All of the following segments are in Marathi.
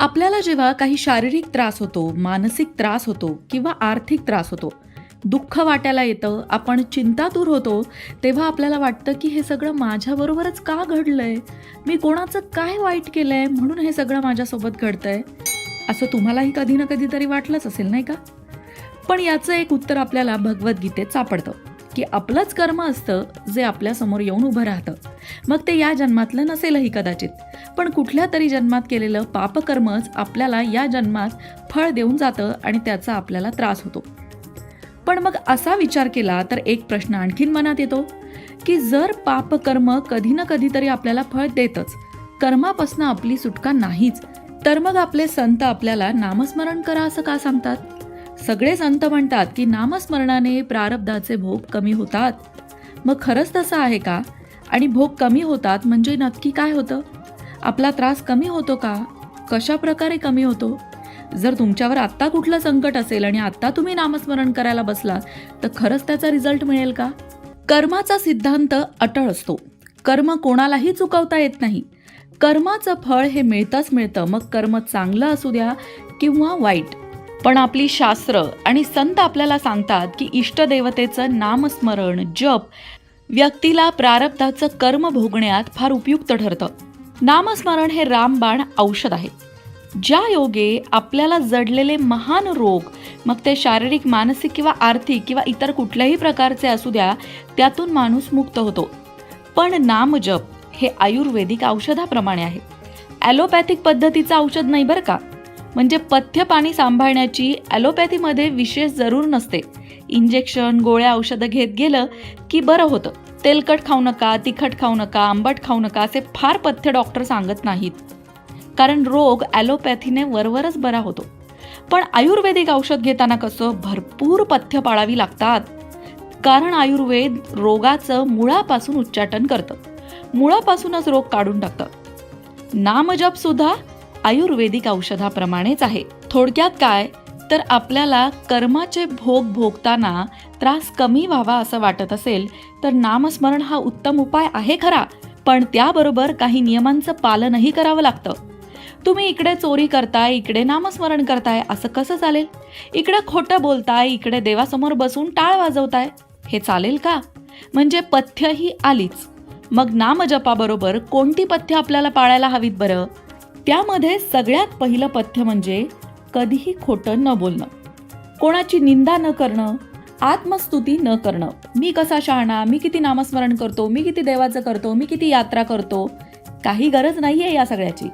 आपल्याला जेव्हा काही शारीरिक त्रास होतो मानसिक त्रास होतो किंवा आर्थिक त्रास होतो दुःख वाटायला येतं आपण चिंता दूर होतो तेव्हा आपल्याला वाटतं की हे सगळं माझ्याबरोबरच का घडलंय? मी कोणाचं काय वाईट केलं आहे म्हणून हे सगळं माझ्यासोबत घडतंय? असं तुम्हालाही कधी ना कधीतरी वाटलंच असेल नाही का? पण याचं एक उत्तर आपल्याला भगवद्गीतेत सापडतं की आपलंच कर्म असतं जे आपल्यासमोर येऊन उभं राहतं. मग ते या जन्मातलं नसेलही कदाचित. पण कुठल्या तरी जन्मात केलेलं पापकर्मच आपल्याला या जन्मात फळ देऊन जातं आणि त्याचा आपल्याला त्रास होतो. पण मग असा विचार केला तर एक प्रश्न आणखीन मनात येतो की जर पापकर्म कधी ना कधीतरी आपल्याला फळ देतच कर्मापासून आपली सुटका नाहीच तर मग आपले संत आपल्याला नामस्मरण करा असं का सांगतात? सगळे संत म्हणतात की नामस्मरणाने प्रारब्धाचे भोग कमी होतात. मग खरंच तसं आहे का? आणि भोग कमी होतात म्हणजे नक्की काय होतं? आपला त्रास कमी होतो का? कशा प्रकारे कमी होतो? जर तुमच्यावर आत्ता कुठलं संकट असेल आणि आत्ता तुम्ही नामस्मरण करायला बसलात तर खरंच त्याचा रिझल्ट मिळेल का? कर्माचा सिद्धांत अटळ असतो. कर्म कोणालाही चुकवता येत नाही. कर्माचं फळ हे मिळतंच मिळतं. मग कर्म चांगलं असू द्या किंवा वाईट. पण आपली शास्त्र आणि संत आपल्याला सांगतात की इष्टदेवतेचं नामस्मरण जप व्यक्तीला प्रारब्धाचं कर्म भोगण्यात फार उपयुक्त ठरतं. नामस्मरण हे रामबाण औषध आहे. ज्या योगे आपल्याला जडलेले महान रोग मग ते शारीरिक मानसिक किंवा आर्थिक किंवा इतर कुठल्याही प्रकारचे असू द्या त्यातून माणूस मुक्त होतो. पण नामजप हे आयुर्वेदिक औषधाप्रमाणे आहे. ॲलोपॅथिक पद्धतीचं औषध नाही बरं का? म्हणजे पथ्य पाणी सांभाळण्याची ॲलोपॅथीमध्ये विशेष जरूर नसते. इंजेक्शन गोळ्या औषधं घेत गेलं की बरं होतं. तेलकट खाऊ नका तिखट खाऊ नका आंबट खाऊ नका असे फार पथ्य डॉक्टर सांगत नाहीत. कारण रोग ॲलोपॅथीने वरवरच बरा होतो. पण आयुर्वेदिक औषध घेताना कसं भरपूर पथ्य पाळावी लागतात. कारण आयुर्वेद रोगाचं मुळापासून उच्चाटन करतं. मुळापासूनच रोग काढून टाकतं. नामजपसुद्धा आयुर्वेदिक औषधाप्रमाणेच आहे. थोडक्यात काय? तर आपल्याला कर्माचे भोग भोगताना त्रास कमी व्हावा असं वाटत असेल तर नामस्मरण हा उत्तम उपाय आहे खरा. पण त्याबरोबर काही नियमांचं पालनही करावं लागतं. तुम्ही इकडे चोरी करताय इकडे नामस्मरण करताय असं कसं चालेल? इकडे खोटं बोलताय इकडे देवासमोर बसून टाळ वाजवताय हे चालेल का? म्हणजे पथ्य ही आलीच. मग नामजपाबरोबर कोणती पथ्य आपल्याला पाळायला हवीत बरं? त्यामध्ये सगळ्यात पहिलं पथ्य म्हणजे कधीही खोटं न बोलणं. कोणाची निंदा न करणं आत्मस्तुती न करणं. मी कसा शहाणा मी किती नामस्मरण करतो मी किती देवाचं करतो मी किती यात्रा करतो काही गरज नाहीये या सगळ्याची.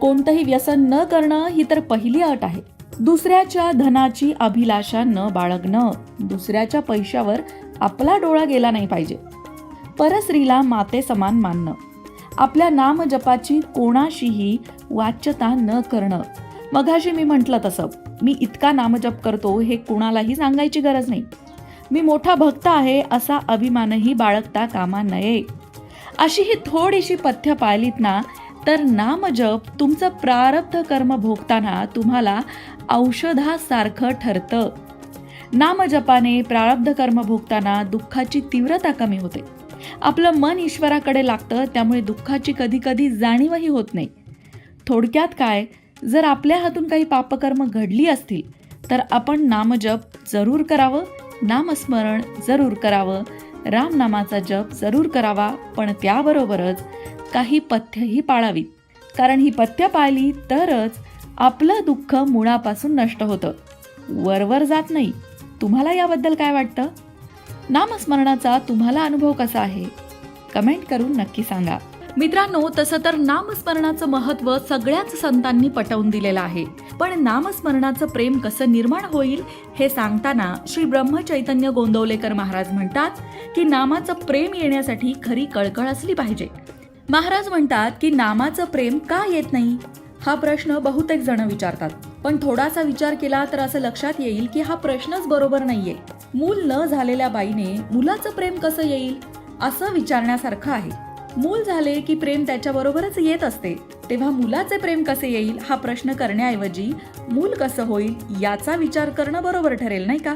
कोणतंही व्यसन न करणं ही तर पहिली अट आहे. दुसऱ्याच्या धनाची अभिलाषा न बाळगणं दुसऱ्याच्या पैशावर आपला डोळा गेला नाही पाहिजे. परस्त्रीला माते समान मानणं. आपल्या नामजपाची कोणाशीही वाच्यता न करणं. मघाशी मी म्हटलं तसं मी इतका नामजप करतो हे कुणालाही सांगायची गरज नाही. मी मोठा भक्त आहे असा अभिमानही बाळगता कामा नये. अशी ही थोडीशी पथ्य पाळलीत ना तर नामजप तुमचं प्रारब्ध कर्म भोगताना तुम्हाला औषधासारखं ठरतं. नामजपाने प्रारब्ध कर्म भोगताना दुःखाची तीव्रता कमी होते. आपलं मन ईश्वराकडे लागतं त्यामुळे दुःखाची कधी कधी जाणीवही होत नाही. थोडक्यात काय? जर आपल्या हातून काही पापकर्म घडली असतील तर आपण नामजप जरूर करावं नामस्मरण जरूर करावं रामनामाचा जप जरूर करावा पण त्याबरोबरच काही पथ्यही पाळावीत. कारण ही पथ्य पाळली तरच आपलं दुःख मुळापासून नष्ट होतं. वरवर जात नाही. तुम्हाला याबद्दल काय वाटतं? नामस्मरणाचा तुम्हाला अनुभव कसा आहे? कमेंट करून नक्की सांगा. मित्रांनो तसं तर नामस्मरणाचं महत्त्व सगळ्याच संतांनी पटवून दिलेलं आहे. पण नामस्मरणाचं प्रेम कसं निर्माण होईल हे सांगताना श्री ब्रह्मचैतन्य गोंदवलेकर महाराज म्हणतात की नामाचं प्रेम येण्यासाठी खरी कळकळ असली पाहिजे. महाराज म्हणतात की नामाचं प्रेम का येत नाही? हा प्रश्न बहुतेक जण विचारतात. पण थोडासा विचार केला तर असं लक्षात येईल की हा प्रश्नच बरोबर नाहीये. मूल न झालेल्या बाईने मुलाचं प्रेम कसं येईल? असं विचारण्यासारखं आहे. मूल झाले की प्रेम त्याच्याबरोबरच येत असते. तेव्हा मुलाचे प्रेम कसे येईल हा प्रश्न करण्याऐवजी मूल कसं होईल याचा विचार करणं बरोबर ठरेल नाही का?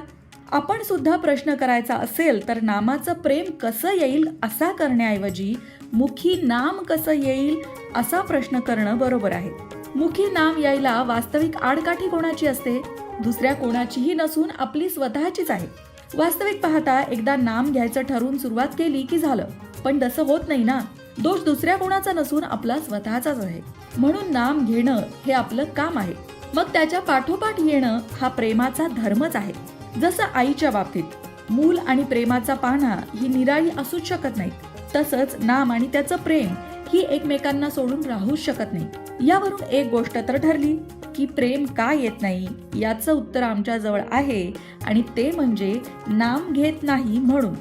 आपण सुद्धा प्रश्न करायचा असेल तर नामाचं प्रेम कसं येईल असा करण्याऐवजी मुखी नाम कसं येईल असा प्रश्न करणं बरोबर आहे. मुखी नाम यायला वास्तविक आडकाठी कोणाची असते? दुसऱ्या कोणाचीही नसून आपली स्वतःचीच आहे. वास्तविक पाहता एकदा नाम घ्यायचं ठरवून सुरुवात केली की झालं. पण तसं होत नाही ना. दोष दुसऱ्या कोणाचा नसून आपला स्वतःचाच आहे. म्हणून नाम घेणं हे आपलं काम आहे. मग त्याच्या पाठोपाठ येणं हा प्रेमाचा धर्मच आहे. जसं आईच्या बाबतीत. मूल आणि प्रेमाचा पाहणा ही निराळी असूच शकत नाहीत. तसंच नाम आणि त्याचं प्रेम ही एकमेकांना सोडून राहूच शकत नाही यावरून एक गोष्ट तर ठरली. की प्रेम का येत नाही? याचं उत्तर आमच्याजवळ आहे आणि ते म्हणजे नाम घेत नाही म्हणून.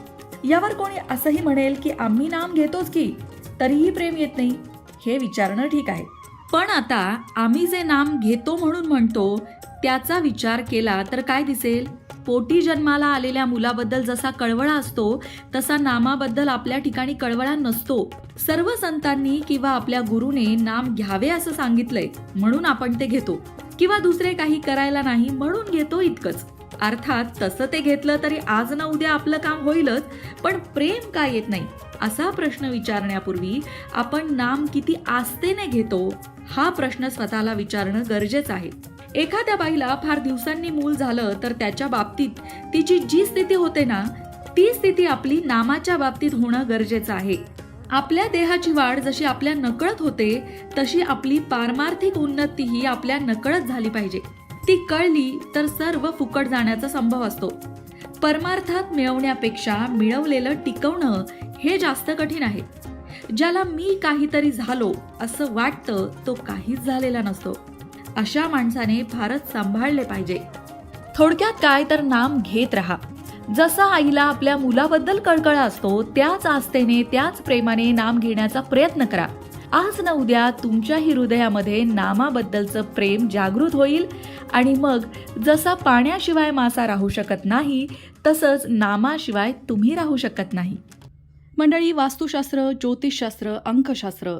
यावर कोणी असंही म्हणेल की आम्ही नाम घेतोच की तरीही प्रेम येत नाही? हे विचारणं ठीक आहे. पण आता आम्ही जे नाम घेतो म्हणून म्हणतो त्याचा विचार केला तर काय दिसेल? पोटी जन्माला आलेल्या मुलाबद्दल जसा कळवळा असतो तसा नामाबद्दल आपल्या ठिकाणी कळवळा नसतो. सर्व संतांनी किंवा आपल्या गुरुने नाम घ्यावे असं सांगितलंय म्हणून आपण ते घेतो. किंवा दुसरे काही करायला नाही म्हणून घेतो इतकंच. अर्थात तसं ते घेतलं तरी आज ना उद्या आपलं काम होईलच पण प्रेम का येत नाही? असा प्रश्न विचारण्यापूर्वी आपण नाम किती आस्थेने घेतो हा प्रश्न स्वतःला विचारणं गरजेचं आहे. एखाद्या बाईला फार दिवसांनी मूल झालं तर त्याच्या बाबतीत तिची जी स्थिती होते ना ती स्थिती आपली नामाच्या बाबतीत होणं गरजेचं आहे. आपल्या देहाची वाढ जशी आपल्या नकळत होते तशी आपली पारमार्थिक उन्नतीही आपल्या नकळत झाली पाहिजे. ती कळली तर सर्व फुकट जाण्याचा संभव असतो. परमार्थात मिळवण्यापेक्षा मिळवलेलं टिकवणं हे जास्त कठीण आहे. ज्याला मी काहीतरी झालो असं वाटतं तो काहीच झालेला नसतो. अशा माणसाने फारच सांभाळले पाहिजे. थोडक्यात काय तर नाम घेत राहा. जसा आईला आपल्या मुलाबद्दल कळकळ असतो त्याच आस्थेने त्याच प्रेमाने नाम घेण्याचा प्रयत्न करा. आज ना उद्या तुमच्याही हृदयामध्ये नामाबद्दलचं प्रेम जागृत होईल आणि मग जसा पाण्याशिवाय मासा राहू शकत नाही तसंच नामाशिवाय तुम्ही राहू शकत नाही. मंडळी वास्तुशास्त्र ज्योतिषशास्त्र अंकशास्त्र